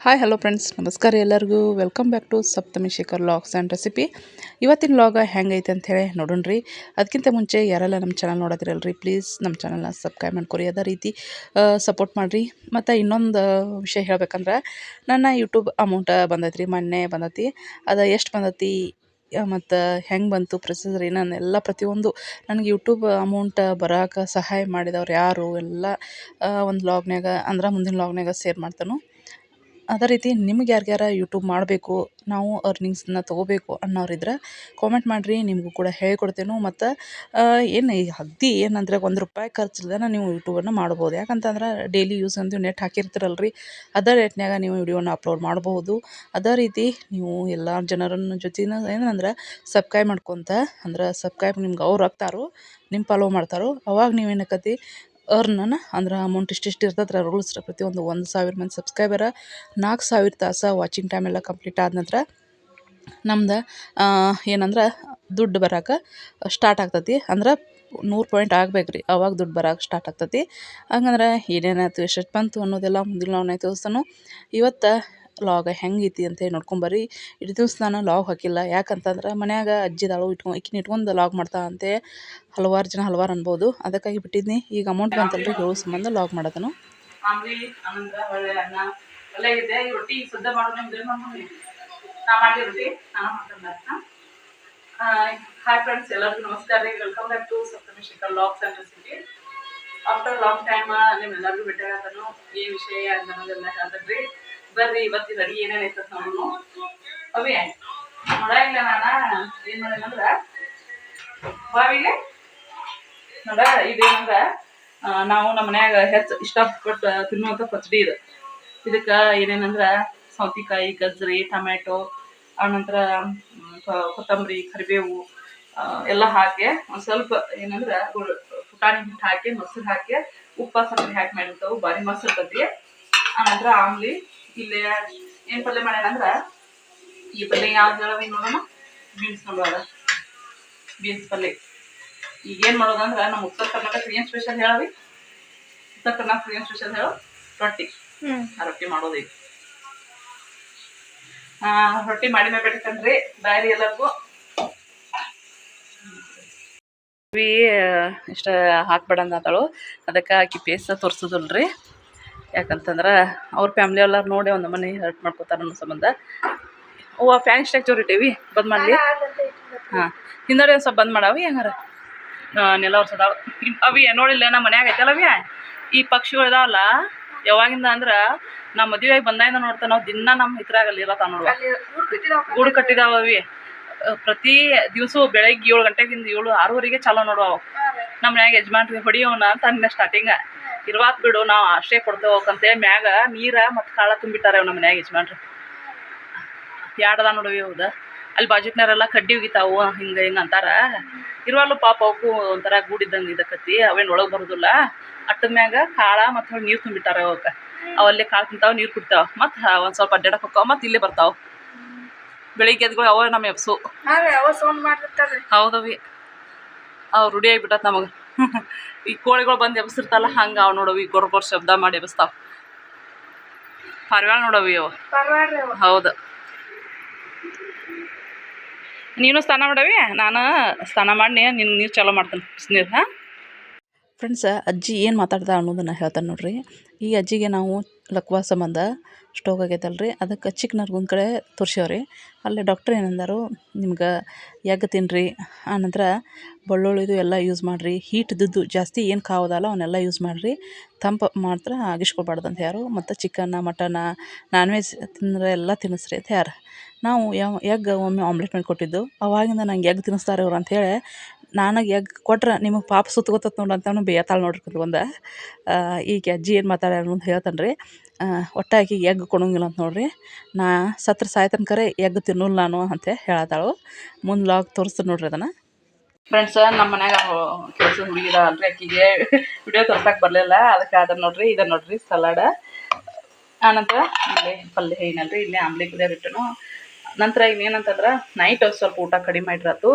Hi hello friends ನಮಸ್ಕಾರ ಎಲ್ಲರಿಗೂ. Welcome back to Saptami Shekhar logs and recipe ಇವತ್ತಿನ ಲಾಗ ಹೆಂಗೈತೆ ಅಂತ ಹೇಳಿ ನೋಡೋಣ ರೀ ಅದಕ್ಕಿಂತ ಮುಂಚೆ ಯಾರೆಲ್ಲ ನಮ್ಮ ಚಾನಲ್ ನೋಡೋದಿರಲ್ರಿ ಪ್ಲೀಸ್ ನಮ್ಮ ಚಾನಲ್ನ ಸಬ್ಸ್ಕ್ರೈಬ್ ಮಾಡ್ಕೊರಿ. ಅದೇ ರೀತಿ ಸಪೋರ್ಟ್ ಮಾಡಿರಿ. ಮತ್ತು ಇನ್ನೊಂದು ವಿಷಯ ಹೇಳ್ಬೇಕಂದ್ರೆ, ನನ್ನ ಯೂಟ್ಯೂಬ್ ಅಮೌಂಟ್ ಬಂದೈತಿ ರೀ ಮೊನ್ನೆ ಬಂದೈತಿ. ಅದು ಎಷ್ಟು ಬಂದೈತಿ ಮತ್ತು ಹೆಂಗೆ ಬಂತು ಪ್ರೊಸೆಸ್ ರೀ ನಾನು ಎಲ್ಲ ಪ್ರತಿಯೊಂದು ನನಗೆ ಯೂಟ್ಯೂಬ್ ಅಮೌಂಟ್ ಬರೋಕೆ ಸಹಾಯ ಮಾಡಿದವ್ರು ಯಾರು, ಎಲ್ಲ ಒಂದು ಲಾಗ್ನ್ಯಾಗ ಅಂದ್ರೆ ಮುಂದಿನ ಲಾಗ್ನಾಗ ಸೇರ್ ಮಾಡ್ತಾನು. ಅದೇ ರೀತಿ ನಿಮ್ಗೆ ಯಾರ್ಗ್ಯಾರ ಯೂಟ್ಯೂಬ್ ಮಾಡಬೇಕು, ನಾವು ಅರ್ನಿಂಗ್ಸನ್ನ ತೊಗೋಬೇಕು ಅನ್ನೋರಿದ್ರೆ ಕಾಮೆಂಟ್ ಮಾಡಿರಿ, ನಿಮಗೂ ಕೂಡ ಹೇಳ್ಕೊಡ್ತೇನೆ. ಮತ್ತು ಏನು ಈ ಅಗ್ದಿ ಏನಂದರೆ ಒಂದು ರೂಪಾಯಿ ಖರ್ಚಿಲ್ದೇ ನೀವು ಯೂಟ್ಯೂಬನ್ನು ಮಾಡ್ಬೋದು. ಯಾಕಂತಂದ್ರೆ ಡೈಲಿ ಯೂಸ್ ಅಂತ ನೆಟ್ ಹಾಕಿರ್ತೀರಲ್ಲ ರೀ ಅದೇ ರೇಟ್ನಾಗ ನೀವು ವಿಡಿಯೋನ ಅಪ್ಲೋಡ್ ಮಾಡ್ಬೋದು. ಅದೇ ರೀತಿ ನೀವು ಎಲ್ಲ ಜನರನ್ನ ಜೊತೆನ ಏನಂದ್ರೆ ಸಬ್ಸ್ಕ್ರೈಬ್ ಮಾಡ್ಕೊತ, ಅಂದ್ರೆ ಸಬ್ಸ್ಕ್ರೈಬ್ ನಿಮ್ಗೆ ಅವ್ರು ಹಾಕ್ತಾರೋ ನಿಮ್ಮ ಫಾಲೋ ಮಾಡ್ತಾರೋ. ಅವಾಗ ನೀವೇನಾಕತಿ ಅರ್ನನ ಅಂದ್ರೆ ಅಮೌಂಟ್ ಇಷ್ಟಿಷ್ಟು ಇರ್ತದ್ರೆ ರೂಲ್ಸ್ ಪ್ರತಿಯೊಂದು ಒಂದು ಸಾವಿರ ಮಂದಿ ಸಬ್ಸ್ಕ್ರೈಬರ ನಾಲ್ಕು ಸಾವಿರ ತಾಸು ವಾಚಿಂಗ್ ಟೈಮ್ ಎಲ್ಲ ಕಂಪ್ಲೀಟ್ ಆದ ನಂತರ ನಮ್ದು ಏನಂದ್ರೆ ದುಡ್ಡು ಬರೋಕೆ ಸ್ಟಾರ್ಟ್ ಆಗ್ತತಿ. ಅಂದ್ರೆ ನೂರು ಪಾಯಿಂಟ್ ಆಗ್ಬೇಕು ರೀ ಅವಾಗ ದುಡ್ಡು ಬರೋಕೆ ಸ್ಟಾರ್ಟ್ ಆಗ್ತೈತಿ. ಹಂಗಂದ್ರೆ ಏನೇನಾಯ್ತು, ಎಷ್ಟೆಷ್ಟು ಬಂತು ಅನ್ನೋದೆಲ್ಲ ಮುಂದಿನ ನಾನು ತೋರಿಸ್ತಾನು. ಇವತ್ತು ಲಾಗ ಹೆಂಗೈತಿ ಅಂತೇಳಿ ನೋಡ್ಕೊಂಬರ್ರಿ ಇಡೀ ದಿವ್ಸ ನಾನು ಲಾಗ್ ಹಾಕಿಲ್ಲ. ಯಾಕಂತಂದ್ರೆ ಮನ್ಯಾಗ ಅಜ್ಜಿ ಇದಾಳು ಇಟ್ಕೊ ಇಕ್ಕಿನ ಇಟ್ಕೊಂಡು ಲಾಗ್ ಮಾಡ್ತಾ ಅಂತೆ ಹಲವಾರು ಜನ ಹಲವಾರು ಅನ್ಬೋದು. ಅದಕ್ಕಾಗಿ ಬಿಟ್ಟಿದ್ನಿ. ಈಗ ಅಮೌಂಟ್ ಬಂತಲ್ರಿ ಹೇಳೋ ಸಂಬಂಧ ಲಾಗ್ ಮಾಡೋದನು. ರೊಟ್ಟಿ ಸದ್ದ ನಾ ರೊಟ್ಟಿ, ನಾನು ಹಾಯ್ ಫ್ರೆಂಡ್ಸ್ ಎಲ್ಲರಿಗೂ ನಮಸ್ಕಾರ. ರೀ welcome back to Saptami Shikhar logs and recipe after long time ನಿಮ್ಮೆಲ್ಲರಿಗೂ ಭೇಟಿ ಆಗತ್ತನು ಈ ವಿಷಯ ನಮಗೆಲ್ಲ ಹೇಳ್ತದ್ರಿ ಬರ್ರಿ ಇವತ್ತಿನ ಅಡಿಗೆ ಏನೇನು ಐತತ್ ಅವೇ ನೋಡ ಇಲ್ಲ ನಾನು, ಏನು ಮಾಡಿದಂದ್ರ ಬಾವಿಗೆ ನೋಡ ಇದೇನಂದ್ರ ನಾವು ನಮ್ಮ ಮನ್ಯಾಗ ಹೆಚ್ಚು ಇಷ್ಟಪಟ್ಟು ತಿನ್ನುವಂಥ ಪಚಡಿ ಇದು. ಇದಕ್ಕೆ ಏನೇನಂದ್ರ ಸೌತಿಕಾಯಿ ಗಜ್ರಿ ಟೊಮ್ಯಾಟೊ ಆನಂತರ ಕೊತ್ತಂಬರಿ, ಕರಿಬೇವು ಎಲ್ಲ ಹಾಕಿ, ಒಂದು ಸ್ವಲ್ಪ ಏನಂದ್ರ ಪುಟಾಣಿ ಹಿಟ್ಟು ಹಾಕಿ, ಮೊಸರು ಹಾಕಿ, ಉಪ್ಪ, ಸಕ್ಕರೆ ಹಾಕಿ ಮಾಡಿರ್ತಾವು, ಬಾರಿ ಮೊಸರು ಇರ್ತೈತಿ ಆನಂತರ ಆಮ್ಲಿ ಇಲ್ಲೇ ಏನು ಪಲ್ಯ ಮಾಡ್ಯಾನಂದ್ರ ಈ ಪಲ್ಯ ಯಾವ್ದು ಹೇಳವಿ ನೋಡೋಣ. ಬೀನ್ಸ್ ನೋಡುವಾಗ ಬೀನ್ಸ್ ಪಲ್ಯ. ಈಗ ಏನು ಮಾಡೋದಂದ್ರೆ ನಮ್ಮ ಉತ್ತರ ಕರ್ನಾಟಕ ಏನು ಸ್ಪೆಷಲ್ ಹೇಳವಿ ಉತ್ತರ ಕರ್ನಾಟಕ ಏನು ಸ್ಪೆಷಲ್ ಹೇಳೋ? ರೊಟ್ಟಿ. ಆ ರೊಟ್ಟಿ ಮಾಡೋದು ಹಾ ಆ, ರೊಟ್ಟಿ ಮಾಡಿ ಮಾಡ್ಬೇಕಂದ್ರಿ ಬ್ಯಾರಿ ಎಲ್ಲರಿಗೂ. ಇಷ್ಟ ಹಾಕ್ಬೇಡ ಅಂತಾಳು ಅದಕ್ಕೆ ಆಕಿ ಪೇಸ್ ತೋರಿಸೋದಲ್ರಿ. ಯಾಕಂತಂದ್ರೆ ಅವ್ರ ಫ್ಯಾಮಿಲಿ ಎಲ್ಲರೂ ನೋಡಿ ಒಂದು ಮನೆ ಹರ್ಟ್ ಮಾಡ್ಕೋತಾರೆ ಅನ್ನೋ ಸಂಬಂಧ. ಓ ಫ್ಯಾನ್ ಸ್ಟ್ರಕ್ಚರ್ ಇಟ್ಟೀವಿ ಬಂದ್ ಮಾಡಲಿ. ಹಾಂ ಹಿಂದಡೆ ಒಂದು ಸ್ವಲ್ಪ ಬಂದ್ ಮಾಡಾವಿ ಹೆಂಗಾರ. ನೆಲ ಒರ್ಸದಾವ ಅವಿ ನೋಡಿಲ್ಲ ನಮ್ಮ ಮನ್ಯಾಗ ಐತಲ್ಲ ಅವಿ? ಈ ಪಕ್ಷಿಗಳು ಇದಾವಲ್ಲ ಯಾವಾಗಿಂದ ಅಂದ್ರೆ ನಮ್ಮ ಮದುವೆಯಾಗಿ ಬಂದಾಗಿಂದ ನೋಡ್ತಾ ನಾವು ದಿನ ನಮ್ಮ ಇದ್ರಾಗಲ್ಲಿ ಇರತ್ತ ನೋಡುವ. ಗೂಡು ಕಟ್ಟಿದಾವ ಅವಿ. ಪ್ರತಿ ದಿವಸ ಬೆಳಗ್ಗೆ ಏಳು ಗಂಟೆಗಿಂದ ಏಳು ಆರೂವರೆಗೆ ಚಾಲೋ ನೋಡುವ ಅವು. ನಮ್ಮ ಮನ್ಯಾಗ ಯಜಮಾನ್ರಿ ಹೊಡಿಯೋಣ ಅಂತ ಅಂದ ಸ್ಟಾರ್ಟಿಂಗ ಇರ್ವಾತ್ ಬಿಡು ನಾವು ಆಶ್ರಯ ಕೊಡ್ತೇವೆ ಅವಕ್ಕಂತೇಳಿ ಮ್ಯಾಗ ನೀರ ಮತ್ತು ಕಾಳ ತುಂಬಿಟ್ಟಾರೆ ನಮ್ಮ ಮನ್ಯಾಗ ಯಜಮಾನ್ರಿ. ಯಾಡದ ನೋಡವಿ ಹೌದ ಅಲ್ಲಿ ಬಾಜುಕ್ನಾರೆಲ್ಲ ಕಡ್ಡಿ ಒಗಿತಾವು ಹಿಂಗೆ ಹಿಂಗೆ ಅಂತಾರ. ಇರುವಲ್ಲು ಪಾಪ ಅವಕ್ಕೂ ಒಂಥರ ಗೂಡಿದ್ದಂಗೆ ಇದಕ್ಕತಿ ಅವೇನು ಒಳಗೆ ಬರೋದಿಲ್ಲ. ಅಟ್ಟದ ಮ್ಯಾಗ ಕಾಳ ಮತ್ತು ನೀರು ತುಂಬಿಟ್ಟಾರೆ ಅವಕ್ಕೆ ಅವಲ್ಲೇ ಕಾಳು ತಿಂತಾವ ನೀರು ಕುಡ್ತಾವ. ಮತ್ತು ಒಂದು ಸ್ವಲ್ಪ ಅಡ್ಡಾಡಕ್ಕೆ ಹೋಗ್ತಾವ ಮತ್ತು ಇಲ್ಲೇ ಬರ್ತಾವ. ಬೆಳಿಗ್ಗೆ ಎದ್ಗಳು ಅವ ನಮ್ಮ ಎಪ್ಸು ಹೌದವಿ. ಅವು ರೂಢಿ ಆಗಿಬಿಟ್ಟತ್ ನಮಗೆ. ಈ ಕೋಳಿಗಳು ಬಂದು ಎಬ್ಸಿರ್ತಲ್ಲ ಹಂಗೆ ಅವು ನೋಡವಿ ಗೊರ್ ಗೊರ್ ಶಬ್ದ ಮಾಡಿ ಎಬ್ಸ್ತಾವ. ಪರ್ವಾಳ ನೋಡವಿ ಅವು. ಹೌದು. ನೀನು ಸ್ನಾನ ಮಾಡವಿ? ನಾನು ಸ್ನಾನ ಮಾಡಿ ನಿನ್ನ ನೀರು ಚಲೋ ಮಾಡ್ತೇನೆ ಬಿಸಿನೀರು ಹಾಂ? ಫ್ರೆಂಡ್ಸ್ ಅಜ್ಜಿ ಏನು ಮಾತಾಡ್ದ ಅನ್ನೋದನ್ನು ಹೇಳ್ತಾನೆ ನೋಡ್ರಿ. ಈ ಅಜ್ಜಿಗೆ ನಾವು ಲಕ್ವಾ ಸಂಬಂಧ ಸ್ಟೋಕ್ ಆಗೈತಲ್ರಿ. ಅದಕ್ಕೆ ಚಿಕ್ಕನರ್ಗೊಂದು ಕಡೆ ತೋರ್ಸ್ಯಾವ್ರಿ. ಅಲ್ಲಿ ಡಾಕ್ಟ್ರ್ ಏನಂದಾರು, ನಿಮ್ಗೆ ಎಗ್ ತಿನ್ನಿರಿ ಆನಂತರ ಬೆಳ್ಳುಳ್ಳಿದು ಎಲ್ಲ ಯೂಸ್ ಮಾಡಿರಿ. ಹೀಟ್ ಇದ್ದದ್ದು ಜಾಸ್ತಿ ಏನು ಕಾವದಲ್ಲ ಅವನ್ನೆಲ್ಲ ಯೂಸ್ ಮಾಡಿರಿ. ತಂಪು ಮಾತ್ರ ಅಂತ ಯಾರು ಮತ್ತು ಚಿಕನ್ನ ಮಟನ ನಾನ್ ವೆಜ್ ತಿಂದರೆ ಎಲ್ಲ ತಿನ್ನಿಸ್ರಿ ಅಂತ ಯಾರು ನಾವು ಯಾವ ಎಗ್ ಒಮ್ಮೆ ಆಮ್ಲೆಟ್ ಮಾಡಿ ಕೊಟ್ಟಿದ್ದು? ಅವಾಗಿಂದ ನಂಗೆ ಎಗ್ ತಿನ್ನಿಸ್ತಾರೆ ಇವ್ರು ಅಂಥೇಳಿ ನನಗೆ ಎಗ್ ಕೊಟ್ರೆ ನಿಮಗೆ ಪಾಪ ಸುತ್ತಗೊತ್ತತ್ ನೋಡಿ ಅಂತ ಬೇಯತ್ತಾಳೆ ನೋಡ್ರಿ ಕೆಲವೊಂದು ಈಗ ಅಜ್ಜಿ ಏನು ಮಾತಾಡ್ಯಾರ ಅಂತ ಹೇಳ್ತಾನೆ ರೀ ಒಟ್ಟು ಆಕಿಗೆ ಎಗ್ ಕೊಡೋಂಗಿಲ್ಲ ಅಂತ ನೋಡ್ರಿ. ನಾ ಸತ್ರ ಸಾಯ್ತನ ಕರೆ ಎಗ್ ತಿನ್ನೋಲ್ಲ ನಾನು ಅಂತ ಹೇಳತ್ತಾಳು ಮುಂದೆ ಲಾಗ್ ತೋರಿಸ್ತೀನಿ ನೋಡ್ರಿ ಅದನ್ನು. ಫ್ರೆಂಡ್ಸ್ ನಮ್ಮ ಮನ್ಯಾಗ ಕೆಲಸ ಹುಡುಗಿದ ಅಲ್ರಿ ಆಕಿಗೆ. ವಿಡಿಯೋ ತೋರ್ಸಕ್ಕೆ ಬರಲಿಲ್ಲ. ಅದಕ್ಕೆ ಅದನ್ನ ನೋಡ್ರಿ ಇದ ನೋಡ್ರಿ, ಸಲಾಡ. ಆನಂತರ ಇಲ್ಲಿ ಪಲ್ಯ ಏನಲ್ರಿ ಇಲ್ಲೇ ಆಮ್ಲೆ ಕುದಿಯೋರಿಟ್ಟನು ನಂತರ ಇನ್ನೇನಂತಂದ್ರೆ ನೈಟ್ ಸ್ವಲ್ಪ ಊಟ ಕಡಿಮೆ ಇಟ್ರಾತು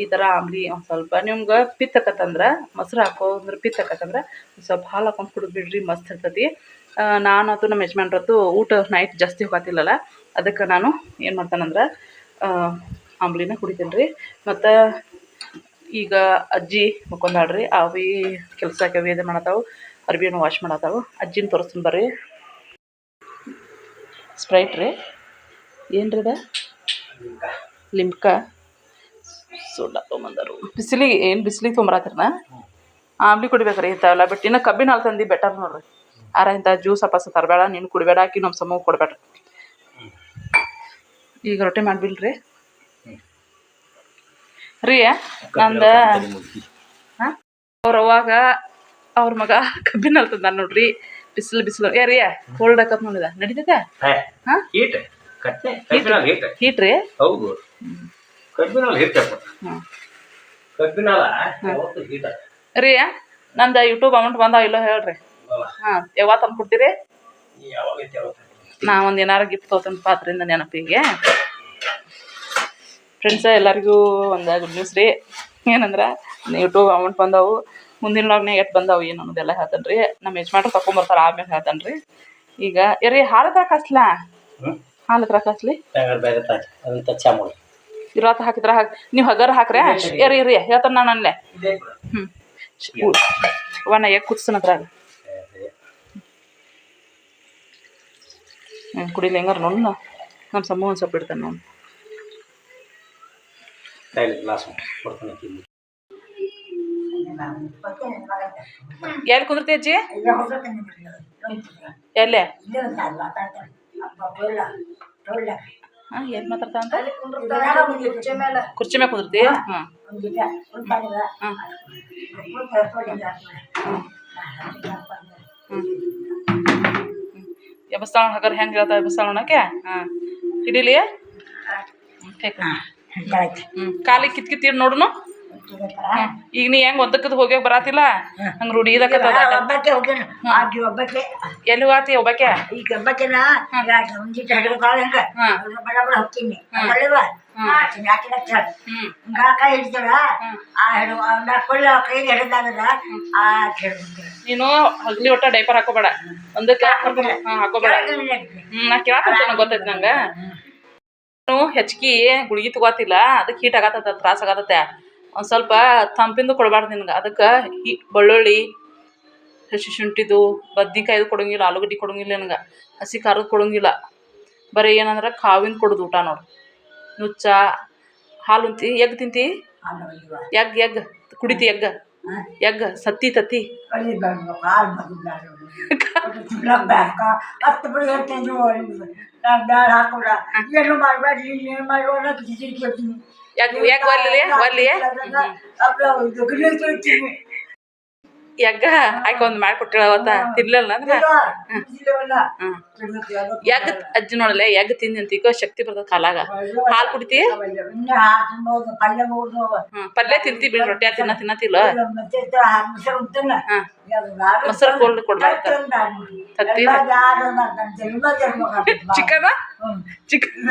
ಈ ಥರ ಆಮ್ಲಿ ಒಂದು ಸ್ವಲ್ಪ ನಿಮ್ಗೆ ಪಿತ್ತಕತ್ತಂದ್ರೆ ಮೊಸರು ಹಾಕೋ ಅಂದ್ರೆ ಪಿತ್ತಕತ್ತಂದ್ರೆ ಒಂದು ಸ್ವಲ್ಪ ಹಾಲು ಹಾಕೊಂಡು ಕುಡಿದ್ಬಿಡ್ರಿ ಮಸ್ತ್ ಇರ್ತೈತಿ. ಆ, ನಾನು ಅದು ನಮ್ಮ ಯಜಮಾನ್ರದ್ದು ಊಟ ನೈಟ್ ಜಾಸ್ತಿ ಹೋಗತ್ತಿಲ್ಲಲ್ಲ ಅದಕ್ಕೆ ನಾನು ಏನು ಮಾಡ್ತಾನಂದ್ರೆ ಆಮ್ಲಿನ ಕುಡಿತೀನಿ ರೀ ಮತ್ತು ಈಗ ಅಜ್ಜಿ ಮಕ್ಕೊಂದಾಳ್ರಿ ಅವಿ ಕೆಲಸಕ್ಕೆ ವೇದ ಮಾಡತ್ತಾವು ಅರ್ಬಿನ ವಾಶ್ ಮಾಡತ್ತಾವು ಅಜ್ಜಿನ ತೋರಿಸ್ತೀನಿ ಬರ್ರಿ. ಸ್ಪ್ರೈಟ್ ರೀ. ಏನು ರೀ ಲಿಮ್ಕಾ ಸೋಡಾ ತೊಗೊಂಬಂದರು. ಬಿಸಿಲಿಗೆ ಏನು ಬಿಸಿಲಿಗೆ ತೊಗೊಂಬರತ್ತಿರನ ಆಮ್ಲಿ ಕುಡಿಬೇಕ್ರಿ ಇಂಥವೆಲ್ಲ ಬಿಟ್ಟು ಇನ್ನು ಕಬ್ಬಿನ ಹಾಲು ತಂದು ಬೆಟರ್ ನೋಡ್ರಿ. ಆರ ಇಂಥ ಜ್ಯೂಸ್ ಅಪಾಸ ತರಬೇಡ ನೀನು ಕುಡಿಬೇಡ ಆಕಿ ನಮ್ಮ ಸಮೂಹ ಕೊಡಬೇಡ ಈಗ ರೊಟ್ಟಿ ಮಾಡ್ಬಿಲ್ರಿ ರೀ ನಂದು ಹಾಂ ಅವ್ರ ಅವಾಗ ಅವ್ರ ಮಗ ಕಬ್ಬಿನ ಹಾಲು ತಂದ ನೋಡ್ರಿ. ಬಿಸಿಲು ಬಿಸಿಲು. ಏ ರೀ ಕೋಲ್ಡ್ ಹಾಕತ್ ನೋಡಿದ? ನಡೀತೈತೆ? ಹಾ? ಹೀಟ್ ರೀ? ಹೌದು. ಕಬ್ಬಿನಾಲ್ ಹ್ಞೂ ಕಬ್ಬಿನಾಲ ಯಾವತ್ತು ಹೀಟ ರೀ ನಂದು ಯೂಟ್ಯೂಬ್ ಅಮೌಂಟ್ ಬಂದಾವ ಇಲ್ಲೋ ಹೇಳ್ರಿ. ಹಾಂ ಯಾವಾಗ ತಂದು ಕೊಡ್ತೀರಿ? ನಾ ಒಂದು ಏನಾರು ಗಿಫ್ಟ್ ತೊಗೊಂಡು ಪಾತ್ರಿಂದ ನೆನಪಿಗೆ. ಫ್ರೆಂಡ್ಸ ಎಲ್ಲರಿಗೂ ಒಂದು ಗುಡ್ ನ್ಯೂಸ್ ರೀ. ಏನಂದ್ರೆ ಯೂಟ್ಯೂಬ್ ಅಮೌಂಟ್ ಬಂದವು. ಮುಂದಿನ ಲಾಗ್ನಾಗ ಎಷ್ಟು ಬಂದಾವು ಏನು ಅನ್ನೋದೆಲ್ಲ ಹೇಳ್ತಾನೆ ರೀ ನಮ್ಮ ಯಜಮಾನ್ರು ತಗೊಂಬರ್ತಾರೆ ಆಮೇಲೆ ಹೇಳ್ತಾನೆ ರೀ ಈಗ ಏ ರೀ ಹಾಲು ಹತ್ರ ಕಾಸ್ಲಾ ಹ್ಮ್. ಹಾಲು ಹತ್ರ ಕಾಸ್ಲಿ ಬೇರೆ ಬೇರೆ ತಾಯಿ ಅದಂತ ಚಾ ಮಾಡಿ. ಇರಾತ ಹಾಕಿದ್ರ ಹಾಕಿ ನೀವು ಹಗರ್ ಹಾಕ್ರೆ ಏರಿ ಇರಿ ಹೇಳ್ತಾನೆ ನಾನು ಅಲ್ಲೇ. ಹ್ಮ್. ಹ್ಞೂ ಅವನ್ನ ಯಾಕೆ ಕುದಿಸ್ತಾನ ಅದ್ರಾಗ ಹ್ಞೂ ಕುಡಿಲಿ ಹೆಂಗಾರ ನೋಡು ನಮ್ಮ ಸಮೂಹ ಒಂದು ಸ್ವಲ್ಪ ಇಡ್ತಾನೆ ತಿಂದು ಎಲ್ಲಿ ಕುಂದಿರ್ತಿ ಅಜ್ಜಿ? ಎಲ್ಲೇ? ಹಾಂ ಏನು ಮಾತಾಡ್ತಾ ಅಂತ? ಕುರ್ಚಿ ಮೇಲೆ. ಕುಂದಿರ್ತಿ ಹಾಂ ಎಬಸ್ತಾಳ ಹಗರ್ ಹೆಂಗೆ ಹೇಳ್ತಾ ಅನ್ನೋಕೆ ಹಾಂ. ಹಿಡೀಲಿ ಹ್ಞೂ ಕಾಲಿಗೆ ಕಿತ್ ಕಿತ್ತೀರಿ ನೋಡುನು. ಈಗ ನೀ ಹೆಂಗ್ ಒದ್ದಕ್ಕದ ಹೋಗ್ಯಾಗ ಬರಾತಿಲ್ಲ? ಹಂಗ ರೂಢಿ ಇದಕ್ಕದ ಒಬ್ಬಕ್ಕೆ ಹೋಗ್ಯಾನ. ಒಬ್ಬಕ್ಕೆ. ಎಲ್ಲಿ ಹೋಗಾತಿ ಒಬ್ಬಾಕೆ ಈಗ ಒಬ್ಬಕ್ಕೆನ ಒಂದಿಟ್ಟು ಹಡಗ ಕಾಳ ಹಂಗ? ಹಾ. ಬಡ ಬಡ ಹೋಗ್ತೀನಿ. ನೀನು ಹಗ್ಲಿ ಒಟ್ಟ ಡೈಪರ್ ಹಾಕೋಬೇಡ. ಒಂದಕ್ಕೆ ಹಾಕೋಬೇಡ. ಹ್ಮ್ ನಾ ಕೇಳಾಕ ಗೊತ್ತೈತಿ ನಂಗ. ಹೆಚ್ಚಿಗೆ ಗುಳಿಗೆ ತಗೋತಿಲ್ಲ ಅದಕ್ಕೆ ಹೀಟ್ ಆಗತ್ತ ತ್ರಾಸ ಆಗತ್ತೆ ಒಂದು ಸ್ವಲ್ಪ ತಂಪಿಂದು ಕೊಡಬಾರ್ದು ನಿನ್ಗೆ. ಅದಕ್ಕೆ ಈ ಬೆಳ್ಳುಳ್ಳಿ ಹಸಿ ಶುಂಠಿದು, ಬದ್ನಿಕಾಯ್ದು ಕೊಡಂಗಿಲ್ಲ, ಆಲೂಗಡ್ಡೆ ಕೊಡಂಗಿಲ್ಲ ನನಗೆ. ಹಸಿ ಖಾರದ ಕೊಡಂಗಿಲ್ಲ. ಬರೀ ಏನಂದ್ರೆ ಕಾವಿನ ಕೊಡೋದು ಊಟ ನೋಡು. ನುಚ್ಚ, ಹಾಲು ಉಂತಿ, egg ತಿಂತಿ? Egg egg. ಕುಡಿತಿ egg? Egg, ಸತ್ತಿ ತತ್ತಿ? ಬಿಡಿ ಹೇಳ್ತೀನಿ ನಾನು ಬ್ಯಾಡ ಎಗ್ಗ ಆಕೆ ಒಂದು ಮಾಡಿಕೊಟ್ಟಿಳ ಅವತ್ತ. ತಿನ್ಲಿಲ್ಲ ಅಂದ್ರೆ? ಎಗ್ ಅಜ್ಜಿ ನೋಡಲ್ಲ ಎಗ್ ತಿಂದಿ ಅಂತೀಗ ಶಕ್ತಿ ಬರ್ತದ ಕಾಲಾಗ. ಹಾಲು ಕುಡಿತಿ ಪಲ್ಯ ತಿಂತಿ ಬಿಡ್ ರೊಟ್ಟಿ ತಿನ್ನ ತಿನ್ನತಿಲ್ಲ ಮೊಸರು ಕೋಲ್ಡ್ ಕೊಡ್ಬಾರ್ದು. ತತ್ತಿ ಚಿಕನ್? ಚಿಕನ್.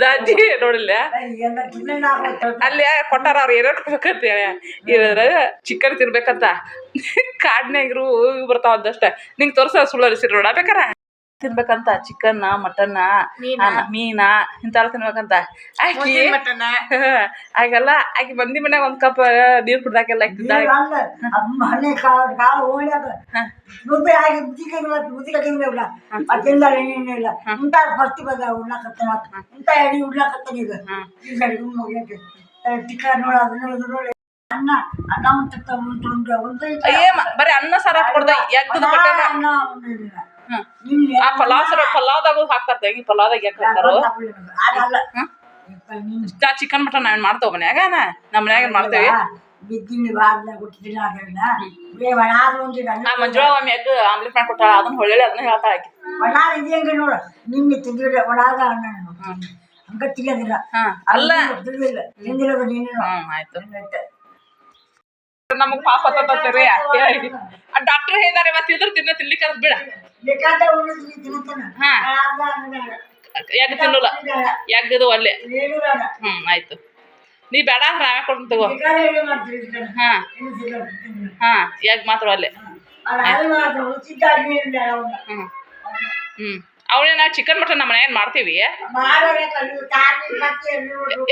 ದಾಜಿ ನೋಡಿಲ್ಲ? ಅಲ್ಲಿ ಕೊಟ್ಟಾರ ಅವ್ರು ಏನೋ ಕೊಡ್ಬೇಕಂತ ಹೇಳಿ. ಇದ್ರ ಚಿಕನ್ ತಿನ್ಬೇಕಂತ. ಕಾಡ್ನ್ಯಾಗಿರು ಬರ್ತಾವ ಅದಷ್ಟ ನಿಂಗೆ ತೋರ್ಸ ಸುಳ್ಳು ಅನಿಸಿರ್ ಬೇಕಾರ? ತಿನ್ಬೇಕಂತ ಚಿಕನ್ನ ಮಟನ್ನ ಮೀನಾ. ಇಂಥವೆಲ್ಲ ತಿನ್ಬೇಕಂತ. ಆಕಿ ಆಗೆಲ್ಲ ಆಕಿ ಬಂದಿ ಮನ್ಯಾಗ ಒಂದ್ ಕಪ್ ನೀರ್ ಕುಡ್ದಾಕೆಲ್ಲ ಮನೆ ಕಾಲ ಆಗಿ ಅದಿಲ್ಲ ಏನೇನಿಲ್ಲ ಇಂಥ ಬರ್ತಿ ಬಂದ ಉಣ್ಣಾಕತ್ತಾನ ಇಂಥ ಎಡಿ ಉಣ್ಣಾಕತ್ತಾನ ಈಗ. ಈಗ ಹೋಗ್ಯಾಕ. ಟಿಕ್ಕ ನೋಡ ಅದನ್ನ ನೋಡಿ ಅನ್ನ ಅನ್ನ ಉಂಟ ಉಂಟು ಒಂದು ಅಯ್ಯೇ ಮ- ಬರೀ ಅನ್ನ ಸಾರ ಕೊಡ್ದ ಎಗ್ಗದ ಮಟನ್ ಅನ್ನ. ಆ ಪಲಾವ್ ಸರ ಪಲಾವ್ದಾಗ ಹಾಕ್ತಾರ ತಂಗಿ ಪಲಾವ್ದಾಗ ಯಾಕೆ ಹಾಕ್ತಾರೋ? ನಾ ಚಿಕನ್ ಮಟನ್ ನಾವೇನ್ ಮಾಡ್ತೇವೆ ಮನ್ಯಾಗ? ನಮ್ಮ ಮನ್ಯಾಗ ಮಾಡ್ತೇವೆ? ಆ ಮಂಜುಳ ಒಮ್ಮೆ ಎಗ್ ಆಮ್ಲೆಟ್ ಮಾಡ್ಕೊಟ್ಟಾಳ ಅದನ್ನ ಹೊಳ್ಳಿ ಅದನ್ನ ಹೇಳ್ತಾಳ ಆಕಿ. ಒಣಾದ ಇದೆಯಂಗ ನೋಡು ನಿನ್ನೆ ತಿಂದಿಲ್ಲ ಒಣಾದ ಅಣ್ಣ ಹಂಗ ತಿನ್ನದಿಲ್ಲ ಹಾ ಅಲ್ಲ. ತಿಂದಿರೋದು ನೀನು ಆಯ್ತು. ನಮಗ್ ಪಾಪ ತಗೋತಾರೆ ಆ ಡಾಕ್ಟರ್ ಹೇಳಿದಾರೆ ಮತ್ತೆ ಇದ್ರ ತಿನ್ನ ತಿನ್ಲಿಕ್ಕೆ ಅದ್ ಬಿಡ. ಎಗ್ ತಿನ್ನಲ್ಲ? ಎಗ್ಗದು ಏನು ಬೇಡ. ಹ್ಮ್ ಆಯ್ತು. ನೀ ಬೇಡ ಅಂದ್ರೆ ನಾವೇ ಕೊಡ್ತೀನಿ ತಗೋ. ಏನು? ಹಾಂ. ಏನು. ಹಾಂ ಯಾಕೆ ಮಾತ್ರ ಒಲ್ಲೆ ಹ್ಮ್. ಹ್ಞೂ ಹ್ಞೂ ಅವಳೇನ ಚಿಕನ್ ಮಟನ್ ನಮ್ಮ ಮನೆಯನ್ ಮಾಡ್ತೀವಿ.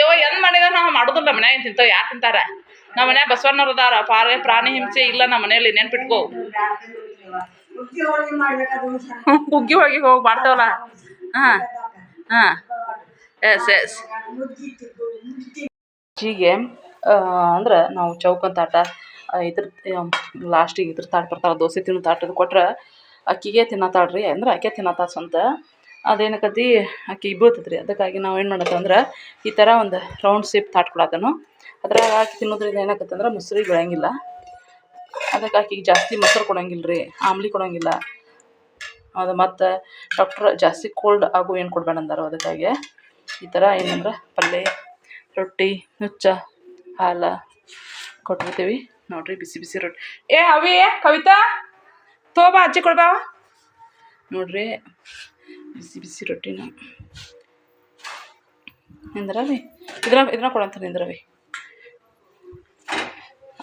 ಯವ್ವ ಎಂದ್ ಮಾಡಿದ್ರೆ ನಾವು ಮಾಡೋದಿಲ್ಲ ಮನ್ಯಾಗ ತಿಂತಾವ ಯಾರು ತಿಂತಾರ? ನಮ್ಮ ಮನ್ಯಾಗ ಬಸವಣ್ಣವ್ರು ಅದಾರ. ಪಾರ್ಗೆ ಪ್ರಾಣಿ ಹಿಂಸೆ ಇಲ್ಲ ನಮ್ಮ ಮನೇಲಿ ನೆನ್ಪಿಟ್ಕೋ. ಹುಗ್ಗಿ ಹೋಗಿ ಹೋಗಿ ಮಾಡ್ತಾವಲ್ಲ? ಹಾಂ ಹಾಂ. ಎಸ್ ಎಸ್ ಹೀಗೆ ಅಂದ್ರೆ ನಾವು ಚೌಕಂತ ಆಟ ಇದ್ರ ಲಾಸ್ಟಿಗೆ ಇದ್ರ ತಾಟ್ ಬರ್ತಾರೆ ದೋಸೆ ತಿನ್ನೋ ತಾಟದ ಕೊಟ್ರೆ ಅಕ್ಕಿಗೆ ತಿನ್ನತಾಳ್ರಿ, ಅಂದ್ರೆ ತಿನ್ನತ್ತ ಸ್ವಂತ ಅದೇನಕತಿ, ಆಕಿ ಬೀಳ್ತೈತೆ ರೀ ಅದಕ್ಕಾಗಿ ನಾವು ಏನು ಮಾಡತ್ತಂದ್ರೆ, ಈ ಥರ ಒಂದು ರೌಂಡ್ ಶೇಪ್ ತಾಟ್ ಕೊಡತ್ತನು ಅದ್ರಾಗ ಹಾಕಿ ತಿನ್ನೋದ್ರಿಂದ ಏನಾಗತ್ತೆ ಅಂದ್ರೆ ಮೊಸರು ಬೆಳೆಯಂಗಿಲ್ಲ. ಅದಕ್ಕೆ ಆಕಿಗೆ ಜಾಸ್ತಿ ಮೊಸರು ಕೊಡೋಂಗಿಲ್ಲ ರೀ ಆಮ್ಲಿ ಕೊಡಂಗಿಲ್ಲ. ಅದು ಮತ್ತು ಡಾಕ್ಟ್ರ್ ಜಾಸ್ತಿ ಕೋಲ್ಡ್ ಆಗು ಏನು ಕೊಡ್ಬೇಡ ಅಂದಾರ ಅದಕ್ಕಾಗಿ ಈ ಥರ ಏನಂದ್ರೆ ಪಲ್ಯ ರೊಟ್ಟಿ, ನುಚ್ಚ, ಹಾಲು ಕೊಟ್ಟಿರ್ತೀವಿ. ನೋಡ್ರಿ ಬಿಸಿ ಬಿಸಿ ರೊಟ್ಟಿ. ಏ ಅವಿ ಕವಿತಾ, ತೋಬಾ, ಅಜ್ಜಿ ಕೊಡ್ಬಾ. ನೋಡ್ರಿ ಬಿಸಿ ಬಿಸಿ ರೊಟ್ಟಿನ. ನಿಂದ್ರವಿ? ಇದ್ರ ಇದನ್ನ ಕೊಡಂತ ನಿಂದ್ರವಿ.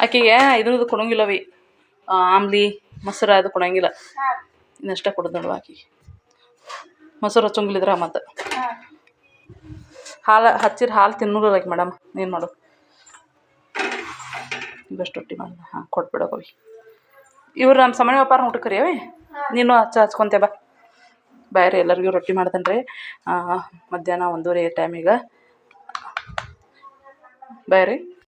ಆಕೆಗೆ ಇದ್ರದ್ದು ಕೊಡೋಂಗಿಲ್ಲವಿ ಆಮ್ಲಿ, ಮೊಸರು ಅದು ಕೊಡೋಂಗಿಲ್ಲ. ಇನ್ನಷ್ಟೇ ಕೊಡೋದು ನೋಡುವ ಆಕೆಗೆ ಮೊಸರು ಹಚ್ಚಂಗಿಲ್ಲಿದ್ರ ಮತ್ತು ಹಾಲು ಹಚ್ಚಿರ ಹಾಲು ತಿನ್ನೋಲ್ಲ ಮೇಡಮ್. ಏನು ಮಾಡು? ಇವಷ್ಟು ರೊಟ್ಟಿ ಮಾಡಿ ಹಾಂ ಕೊಟ್ಬಿಡೋಕವಿ ಇವ್ರು ನಮ್ಮ ಸಮಯ ವ್ಯಾಪಾರ ಊಟಕ್ಕೆ ಕರಿಯವಿ? ನೀನು ಹಚ್ಚ ಹಚ್ಕೊಂತೆ ಬಾ. ಬೇರೆ ಎಲ್ಲರಿಗೂ ರೊಟ್ಟಿ ಮಾಡ್ತಾನೆ ರೀ ಮಧ್ಯಾಹ್ನ ಒಂದೂವರೆ ಟೈಮಿಗೆ ಬೇರೆ